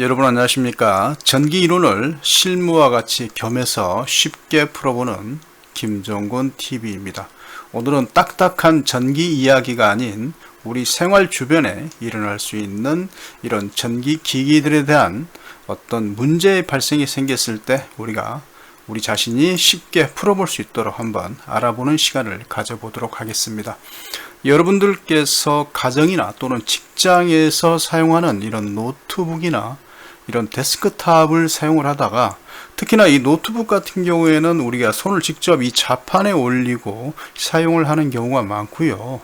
여러분 안녕하십니까 전기 이론을 실무와 같이 겸해서 쉽게 풀어보는 김종곤 TV입니다 오늘은 딱딱한 전기 이야기가 아닌 우리 생활 주변에 일어날 수 있는 이런 전기 기기들에 대한 어떤 문제의 발생이 생겼을 때 우리가 우리 자신이 쉽게 풀어볼 수 있도록 한번 알아보는 시간을 가져보도록 하겠습니다. 여러분들께서 가정이나 또는 직장에서 사용하는 이런 노트북이나 이런 데스크탑을 사용을 하다가 특히나 이 노트북 같은 경우에는 우리가 손을 직접 이 자판에 올리고 사용을 하는 경우가 많고요.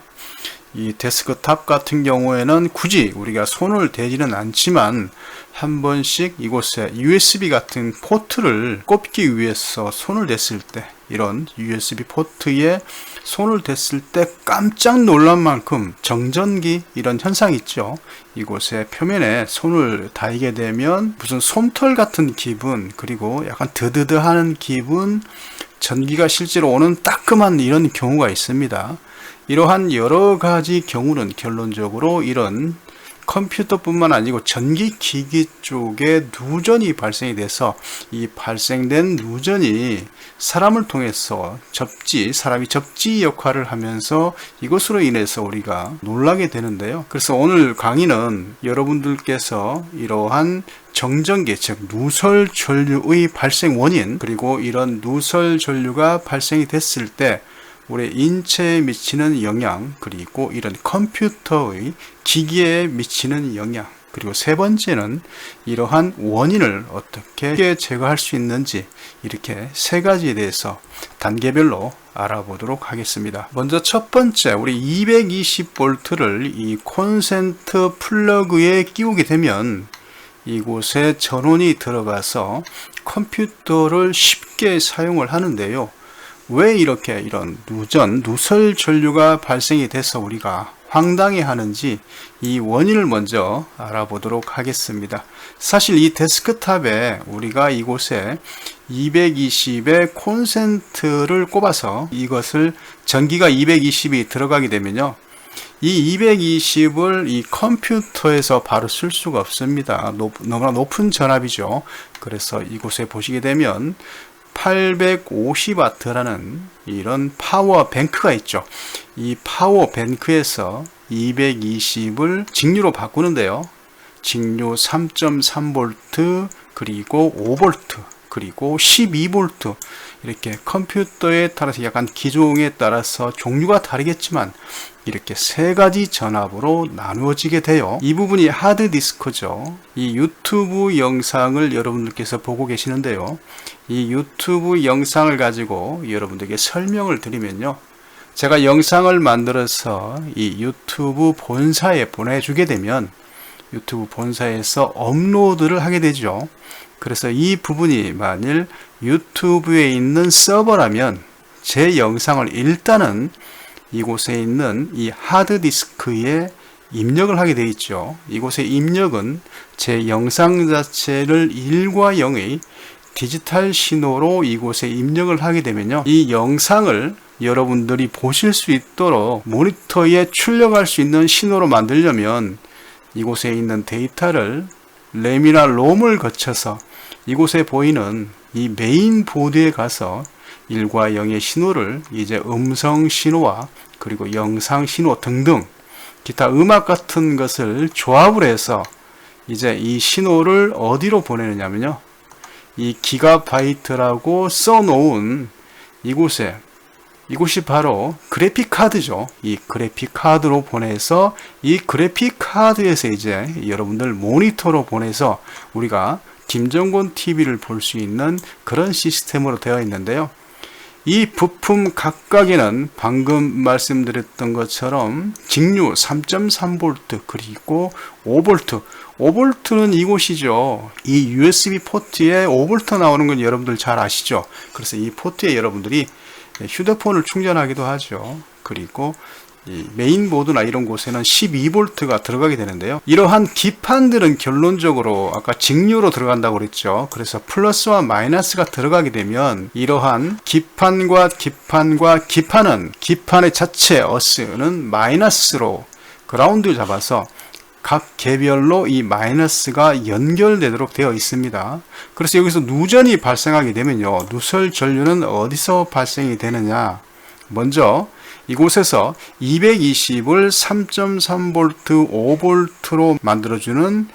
이 데스크탑 같은 경우에는 굳이 우리가 손을 대지는 않지만 한 번씩 이곳에 USB 같은 포트를 꼽기 위해서 손을 댔을 때 이런 USB 포트에 손을 댔을 때 깜짝 놀란 만큼 정전기 이런 현상이 있죠. 이곳에 표면에 손을 닿게 되면 무슨 솜털 같은 기분 그리고 약간 드드드 하는 기분 전기가 실제로 오는 따끔한 이런 경우가 있습니다. 이러한 여러 가지 경우는 결론적으로 이런 컴퓨터뿐만 아니고 전기기기 쪽에 누전이 발생이 돼서 이 발생된 누전이 사람을 통해서 접지, 사람이 접지 역할을 하면서 이것으로 인해서 우리가 놀라게 되는데요. 그래서 오늘 강의는 여러분들께서 이러한 정전기, 즉 누설 전류의 발생 원인, 그리고 이런 누설 전류가 발생이 됐을 때 우리 인체에 미치는 영향, 그리고 이런 컴퓨터의 기기에 미치는 영향, 그리고 세 번째는 이러한 원인을 어떻게 제거할 수 있는지 이렇게 세 가지에 대해서 단계별로 알아보도록 하겠습니다. 먼저 첫 번째, 우리 220V를 이 콘센트 플러그에 끼우게 되면 이곳에 전원이 들어가서 컴퓨터를 쉽게 사용을 하는데요. 왜 이렇게 이런 누전, 누설 전류가 발생이 돼서 우리가 황당해 하는지 이 원인을 먼저 알아보도록 하겠습니다. 사실 이 데스크탑에 우리가 이곳에 220의 콘센트를 꼽아서 이것을 전기가 220이 들어가게 되면요. 이 220을 이 컴퓨터에서 바로 쓸 수가 없습니다. 높, 너무나 높은 전압이죠. 그래서 이곳에 보시게 되면 850와트라는 이런 파워 뱅크가 있죠. 이 파워 뱅크에서 220을 직류로 바꾸는데요. 직류 3.3V 그리고 5V 그리고 12V 이렇게 컴퓨터에 따라서 약간 기종에 따라서 종류가 다르겠지만 이렇게 세 가지 전압으로 나누어지게 돼요. 이 부분이 하드디스크죠. 이 유튜브 영상을 여러분들께서 보고 계시는데요. 이 유튜브 영상을 가지고 여러분들에게 설명을 드리면요. 제가 영상을 만들어서 이 유튜브 본사에 보내주게 되면 유튜브 본사에서 업로드를 하게 되죠. 그래서 이 부분이 만일 유튜브에 있는 서버라면 제 영상을 일단은 이곳에 있는 이 하드디스크에 입력을 하게 되어 있죠. 이곳의 입력은 제 영상 자체를 1과 0의 디지털 신호로 이곳에 입력을 하게 되면요. 이 영상을 여러분들이 보실 수 있도록 모니터에 출력할 수 있는 신호로 만들려면 이곳에 있는 데이터를 램이나 롬을 거쳐서 이곳에 보이는 이 메인 보드에 가서 1과 0의 신호를 이제 음성 신호와 그리고 영상 신호 등등 기타 음악 같은 것을 조합을 해서 이제 이 신호를 어디로 보내느냐면요. 이 기가바이트라고 써놓은 이곳에 이곳이 바로 그래픽 카드죠. 이 그래픽 카드로 보내서 이 그래픽 카드에서 이제 여러분들 모니터로 보내서 우리가 김정곤 TV를 볼 수 있는 그런 시스템으로 되어 있는데요. 이 부품 각각에는 방금 말씀드렸던 것처럼 직류 3.3V 그리고 5V 5V는 이곳이죠. 이 USB 포트에 5V 나오는 건 여러분들 잘 아시죠? 그래서 이 포트에 여러분들이 휴대폰을 충전하기도 하죠. 그리고 이 메인보드나 이런 곳에는 12V가 들어가게 되는데요. 이러한 기판들은 결론적으로 아까 직류로 들어간다고 그랬죠. 그래서 플러스와 마이너스가 들어가게 되면 이러한 기판과 기판과 기판은 기판의 자체 어스는 마이너스로 그라운드 잡아서 각 개별로 이 마이너스가 연결되도록 되어 있습니다. 그래서 여기서 누전이 발생하게 되면요. 누설 전류는 어디서 발생이 되느냐? 먼저 이곳에서 220을 3.3V 5V로 만들어주는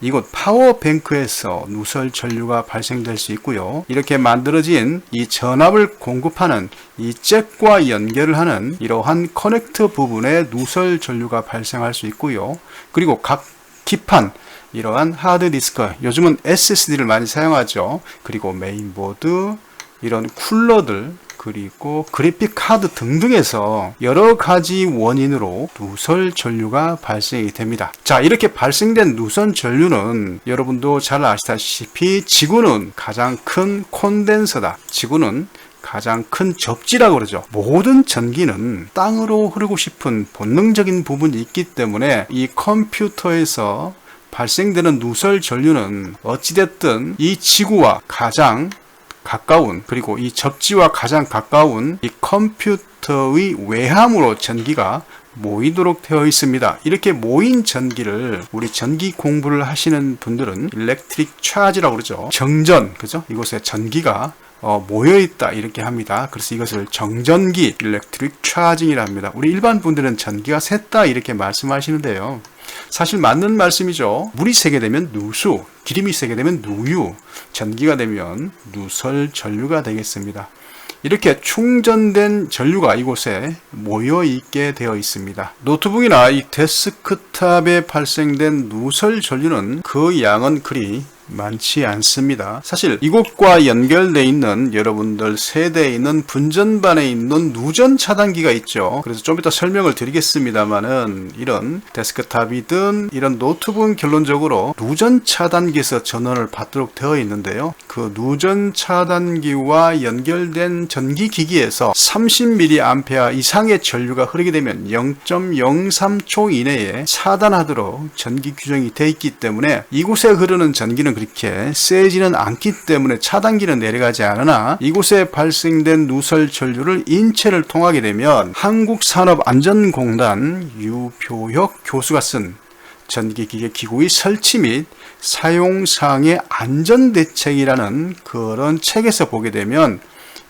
이곳 파워뱅크에서 누설 전류가 발생될 수 있고요. 이렇게 만들어진 이 전압을 공급하는 이 잭과 연결을 하는 이러한 커넥터 부분에 누설 전류가 발생할 수 있고요. 그리고 각 기판 이러한 하드디스크 요즘은 SSD를 많이 사용하죠. 그리고 메인보드 이런 쿨러들 그리고 그래픽 카드 등등에서 여러 가지 원인으로 누설 전류가 발생이 됩니다. 자, 이렇게 발생된 누선 전류는 여러분도 잘 아시다시피 지구는 가장 큰 콘덴서다. 지구는 가장 큰 접지라고 그러죠. 모든 전기는 땅으로 흐르고 싶은 본능적인 부분이 있기 때문에 이 컴퓨터에서 발생되는 누설 전류는 어찌됐든 이 지구와 가장 가까운 그리고 이 접지와 가장 가까운 이 컴퓨터의 외함으로 전기가 모이도록 되어 있습니다. 이렇게 모인 전기를 우리 전기 공부를 하시는 분들은 일렉트릭 차지라고 그러죠. 정전, 그죠? 이곳에 전기가 어, 모여 있다 이렇게 합니다. 그래서 이것을 정전기, 일렉트릭 차징이라 합니다. 우리 일반 분들은 전기가 샜다 이렇게 말씀하시는데요. 사실 맞는 말씀이죠. 물이 새게 되면 누수, 기름이 새게 되면 누유, 전기가 되면 누설 전류가 되겠습니다. 이렇게 충전된 전류가 이곳에 모여 있게 되어 있습니다. 노트북이나 이 데스크탑에 발생된 누설 전류는 그 양은 그리 많지 않습니다. 사실 이곳과 연결되어 있는 여러분들 세대에 있는 분전반에 있는 누전 차단기가 있죠. 그래서 좀 이따 설명을 드리겠습니다만은 이런 데스크탑이든 이런 노트북은 결론적으로 누전 차단기에서 전원을 받도록 되어 있는데요. 그 누전 차단기와 연결된 전기 기기에서 30mA 이상의 전류가 흐르게 되면 0.03초 이내에 차단하도록 전기 규정이 되어 있기 때문에 이곳에 흐르는 전기는 그렇게 세지는 않기 때문에 차단기는 내려가지 않으나 이곳에 발생된 누설 전류를 인체를 통하게 되면 한국산업안전공단 유표혁 교수가 쓴 전기기계 기구의 설치 및 사용상의 안전대책이라는 그런 책에서 보게 되면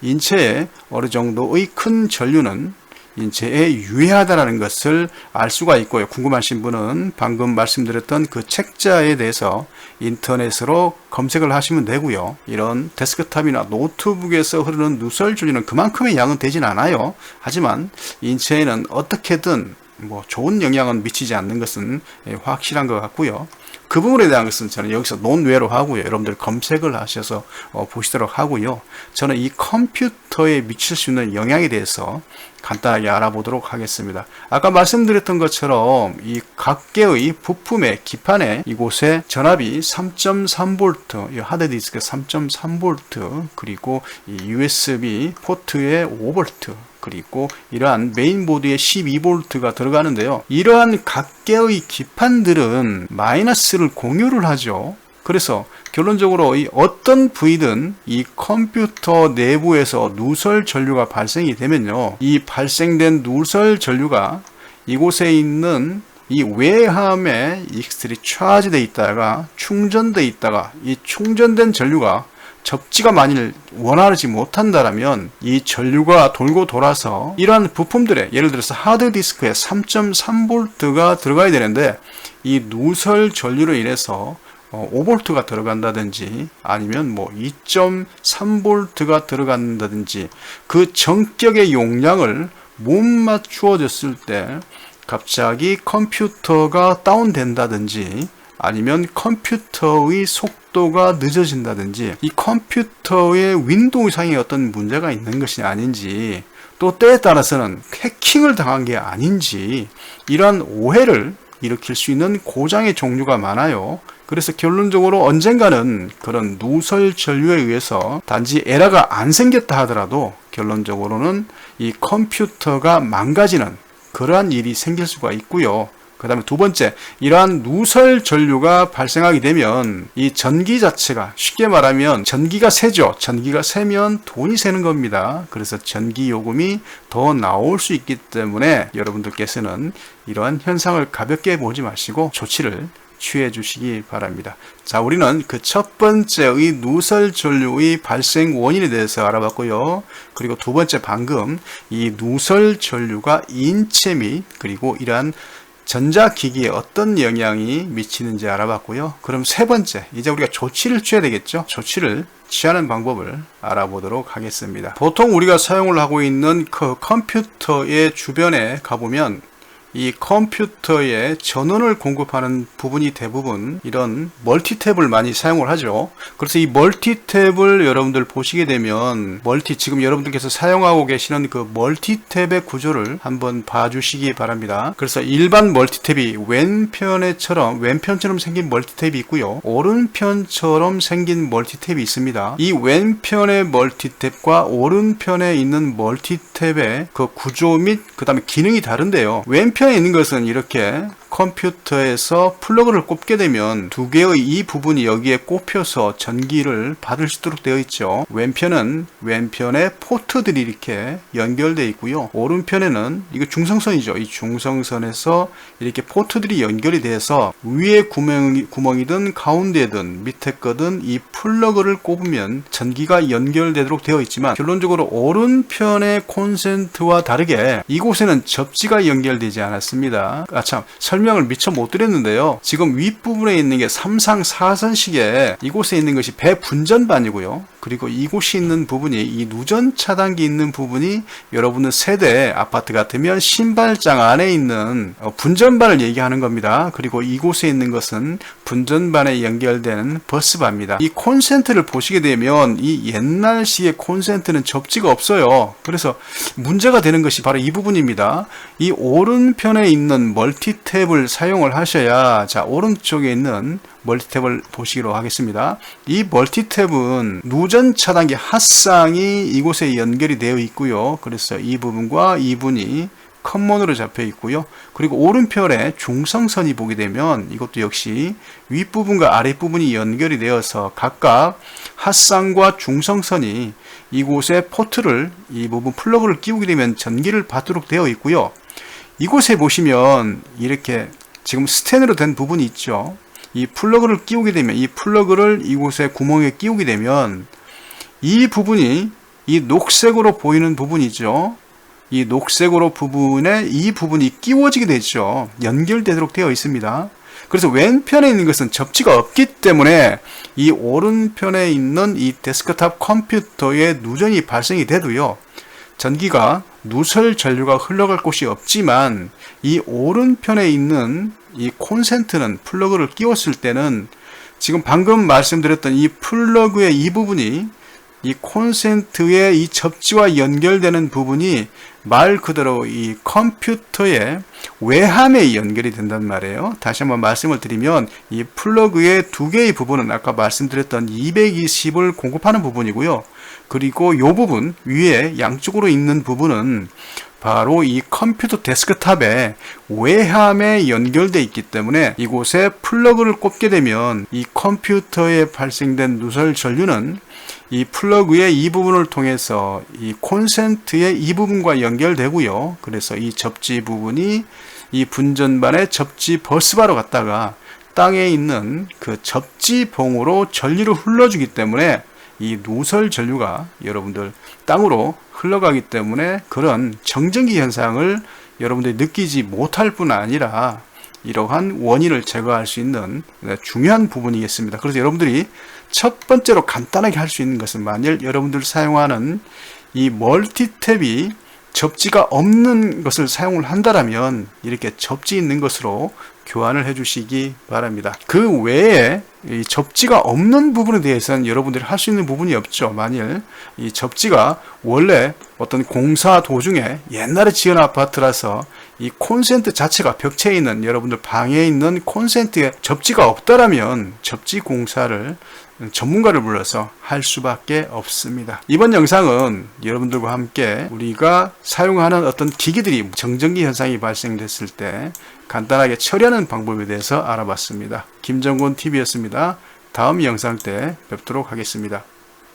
인체에 어느 정도의 큰 전류는 인체에 유해하다라는 것을 알 수가 있고요. 궁금하신 분은 방금 말씀드렸던 그 책자에 대해서 인터넷으로 검색을 하시면 되고요. 이런 데스크탑이나 노트북에서 흐르는 누설 줄이는 그만큼의 양은 되진 않아요. 하지만 인체에는 어떻게든 뭐 좋은 영향은 미치지 않는 것은 확실한 것 같고요. 그 부분에 대한 것은 저는 여기서 논외로 하고요. 여러분들 검색을 하셔서 어, 보시도록 하고요. 저는 이 컴퓨터에 미칠 수 있는 영향에 대해서 간단하게 알아보도록 하겠습니다. 아까 말씀드렸던 것처럼 이 각개의 부품의 기판에 이곳에 전압이 3.3V, 하드디스크 3.3V, 그리고 이 USB 포트에 5V, 그리고 이러한 메인보드에 12V가 들어가는데요. 이러한 각개의 기판들은 마이너스를 공유를 하죠. 그래서 결론적으로 이 어떤 부위든 이 컴퓨터 내부에서 누설 전류가 발생이 되면요. 이 발생된 누설 전류가 이곳에 있는 이 외함에 익스트리 차지돼 있다가 충전돼 있다가 이 충전된 전류가 접지가 만일 원활하지 못한다라면 이 전류가 돌고 돌아서 이러한 부품들에 예를 들어서 하드디스크에 3.3V가 들어가야 되는데 이 누설 전류로 인해서 5V가 어, 들어간다든지 아니면 뭐 2.3V가 들어간다든지 그 전격의 용량을 못 맞추어졌을 때 갑자기 컴퓨터가 다운된다든지 아니면 컴퓨터의 속도가 늦어진다든지 이 컴퓨터의 윈도우 상에 어떤 문제가 있는 것이 아닌지 또 때에 따라서는 해킹을 당한 게 아닌지 이러한 오해를 일으킬 수 있는 고장의 종류가 많아요. 그래서 결론적으로 언젠가는 그런 누설 전류에 의해서 단지 에러가 안 생겼다 하더라도 결론적으로는 이 컴퓨터가 망가지는 그러한 일이 생길 수가 있고요. 그 다음에 두 번째, 이러한 누설 전류가 발생하게 되면 이 전기 자체가 쉽게 말하면 전기가 새죠. 전기가 새면 돈이 새는 겁니다. 그래서 전기 요금이 더 나올 수 있기 때문에 여러분들께서는 이러한 현상을 가볍게 보지 마시고 조치를 취해 주시기 바랍니다. 자, 우리는 그 첫 번째의 누설 전류의 발생 원인에 대해서 알아봤고요. 그리고 두 번째 방금 이 누설 전류가 인체 및 그리고 이러한 전자기기에 어떤 영향이 미치는지 알아봤고요. 그럼 세 번째, 이제 우리가 조치를 취해야 되겠죠? 조치를 취하는 방법을 알아보도록 하겠습니다. 보통 우리가 사용을 하고 있는 그 컴퓨터의 주변에 가보면 이 컴퓨터에 전원을 공급하는 부분이 대부분 이런 멀티탭을 많이 사용을 하죠. 그래서 이 멀티탭을 여러분들 보시게 되면 멀티 지금 여러분들께서 사용하고 계시는 그 멀티탭의 구조를 한번 봐주시기 바랍니다. 그래서 일반 멀티탭이 왼편에처럼 왼편처럼 생긴 멀티탭이 있고요. 오른편처럼 생긴 멀티탭이 있습니다. 이 왼편의 멀티탭과 오른편에 있는 멀티탭의 그 구조 및 그 다음에 기능이 다른데요. 왼편 에 있는 것은 이렇게 컴퓨터에서 플러그를 꼽게 되면 두 개의 이 부분이 여기에 꼽혀서 전기를 받을 수 있도록 되어 있죠. 왼편은 왼편에 포트들이 이렇게 연결되어 있고요. 오른편에는 이거 중성선이죠. 이 중성선에서 이렇게 포트들이 연결이 돼서 위에 구멍이, 구멍이든 가운데든 밑에 거든 이 플러그를 꼽으면 전기가 연결되도록 되어 있지만 결론적으로 오른편의 콘센트와 다르게 이곳에는 접지가 연결되지 않았습니다. 아참 설명 을 미처 못 드렸는데요. 지금 윗부분에 있는 게 3상 4선식에 이곳에 있는 것이 배분전반이고요. 그리고 이곳이 있는 부분이 이 누전 차단기 있는 부분이 여러분은 세대 아파트 같으면 신발장 안에 있는 어, 분전반을 얘기하는 겁니다. 그리고 이곳에 있는 것은 분전반에 연결되는 버스바입니다. 이 콘센트를 보시게 되면 이 옛날식의 콘센트는 접지가 없어요. 그래서 문제가 되는 것이 바로 이 부분입니다. 이 오른편에 있는 멀티탭을 사용을 하셔야 자 오른쪽에 있는 멀티탭을 보시기로 하겠습니다. 이 멀티탭은 누전 차단기 핫상이 이곳에 연결이 되어 있고요. 그래서 이 부분과 이 분이 컴먼으로 잡혀 있고요. 그리고 오른편에 중성선이 보게 되면 이것도 역시 윗부분과 아랫부분이 연결이 되어서 각각 핫상과 중성선이 이곳에 포트를 이 부분 플러그를 끼우게 되면 전기를 받도록 되어 있고요. 이곳에 보시면 이렇게 지금 스텐으로 된 부분이 있죠. 이 플러그를 끼우게 되면 이 플러그를 이곳에 구멍에 끼우게 되면 이 부분이 이 녹색으로 보이는 부분이죠. 이 녹색으로 부분에 이 부분이 끼워지게 되죠. 연결되도록 되어 있습니다. 그래서 왼편에 있는 것은 접지가 없기 때문에 이 오른편에 있는 이 데스크탑 컴퓨터에 누전이 발생이 돼도요. 전기가 누설 전류가 흘러갈 곳이 없지만 이 오른편에 있는 이 콘센트는 플러그를 끼웠을 때는 지금 방금 말씀드렸던 이 플러그의 이 부분이 이 콘센트의 이 접지와 연결되는 부분이 말 그대로 이 컴퓨터의 외함에 연결이 된단 말이에요. 다시 한번 말씀을 드리면 이 플러그의 두 개의 부분은 아까 말씀드렸던 220을 공급하는 부분이고요. 그리고 이 부분 위에 양쪽으로 있는 부분은 바로 이 컴퓨터 데스크탑에 외함에 연결되어 있기 때문에 이곳에 플러그를 꼽게 되면 이 컴퓨터에 발생된 누설 전류는 이 플러그의 이 부분을 통해서 이 콘센트의 이 부분과 연결되고요. 그래서 이 접지 부분이 이 분전반의 접지 버스바로 갔다가 땅에 있는 그 접지봉으로 전류를 흘러주기 때문에 이 누설 전류가 여러분들 땅으로 흘러가기 때문에 그런 정전기 현상을 여러분들이 느끼지 못할 뿐 아니라 이러한 원인을 제거할 수 있는 중요한 부분이겠습니다. 그래서 여러분들이 첫 번째로 간단하게 할 수 있는 것은 만일 여러분들 사용하는 이 멀티탭이 접지가 없는 것을 사용을 한다면 이렇게 접지 있는 것으로 교환을 해 주시기 바랍니다. 그 외에 이 접지가 없는 부분에 대해서는 여러분들이 할 수 있는 부분이 없죠. 만일 이 접지가 원래 어떤 공사 도중에 옛날에 지은 아파트라서 이 콘센트 자체가 벽체에 있는 여러분들 방에 있는 콘센트에 접지가 없다라면 접지 공사를 전문가를 불러서 할 수밖에 없습니다. 이번 영상은 여러분들과 함께 우리가 사용하는 어떤 기기들이 정전기 현상이 발생됐을 때 간단하게 처리하는 방법에 대해서 알아봤습니다. 김정곤 TV였습니다. 다음 영상 때 뵙도록 하겠습니다.